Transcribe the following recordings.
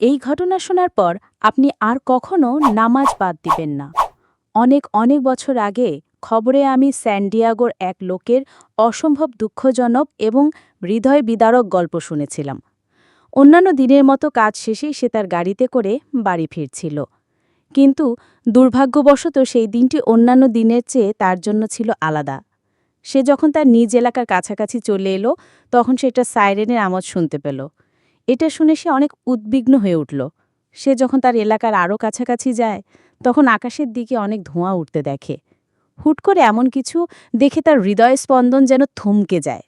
এই ঘটনা শোনার পর আপনি আর কখনো নামাজ বাদ দিবেন না। অনেক অনেক বছর আগে খবরে আমি স্যান্ডিয়াগোর এক লোকের অসম্ভব দুঃখজনক এবং হৃদয় বিদারক গল্প শুনেছিলাম। অন্যান্য দিনের মতো কাজ শেষেই সে তার গাড়িতে করে বাড়ি ফিরছিল। কিন্তু দুর্ভাগ্যবশত সেই দিনটি অন্যান্য দিনের চেয়ে তার জন্য ছিল আলাদা। সে যখন তার নিজ এলাকার কাছাকাছি চলে এলো, তখন সে একটা সাইরেনের আওয়াজ শুনতে পেল। এটা শুনে সে অনেক উদ্বিগ্ন হয়ে উঠল। সে যখন তার এলাকার আরও কাছাকাছি যায়, তখন আকাশের দিকে অনেক ধোঁয়া উঠতে দেখে। হুট করে এমন কিছু দেখে তার হৃদয় স্পন্দন যেন থমকে যায়।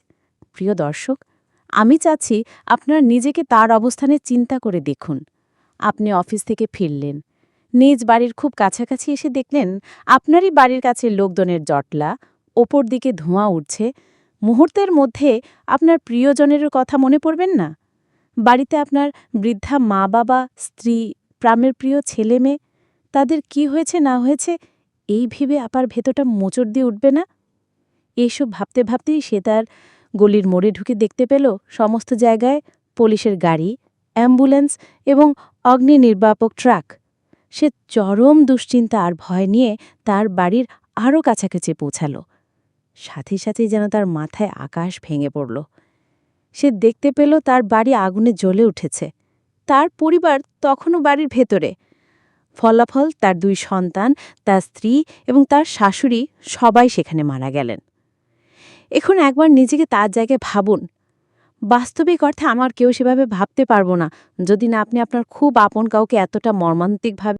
প্রিয় দর্শক, আমি চাচ্ছি আপনারা নিজেকে তার অবস্থানে চিন্তা করে দেখুন। আপনি অফিস থেকে ফিরলেন। নিজ বাড়ির খুব কাছাকাছি এসে দেখলেন আপনারই বাড়ির কাছে লোকজনের জটলা, ওপর দিকে ধোঁয়া উঠছে মুহূর্তের মধ্যে আপনার প্রিয়জনের কথা মনে পড়বেন না? বাড়িতে আপনার বৃদ্ধা মা বাবা, স্ত্রী প্রামের প্রিয় ছেলে মেয়ে, তাদের কি হয়েছে, না হয়েছে, এই ভেবে আপার ভেতরটা মোচড় দিয়ে উঠবে না? এইসব ভাবতে ভাবতেই সে তার গলির মোড়ে ঢুকে দেখতে পেল সমস্ত জায়গায় পুলিশের গাড়ি, অ্যাম্বুলেন্স এবং অগ্নি নির্বাপক ট্রাক। সে চরম দুশ্চিন্তা আর ভয় নিয়ে তার বাড়ির আরও কাছাকাছি পৌঁছাল। সাথে সাথেই যেন তার মাথায় আকাশ ভেঙে পড়ল। সে দেখতে পেল তার বাড়ি আগুনে জ্বলে উঠেছে। তার পরিবার তখনও বাড়ির ভেতরে। ফলাফল তার দুই সন্তান, তার স্ত্রী এবং তার শাশুড়ি সবাই সেখানে মারা গেলেন। এখন একবার নিজেকে তার জায়গায় ভাবুন। বাস্তবিক অর্থে আমার কেউ সেভাবে ভাবতে পারব না। যদি না আপনি আপনার খুব আপন কাউকে এতটা মর্মান্তিকভাবে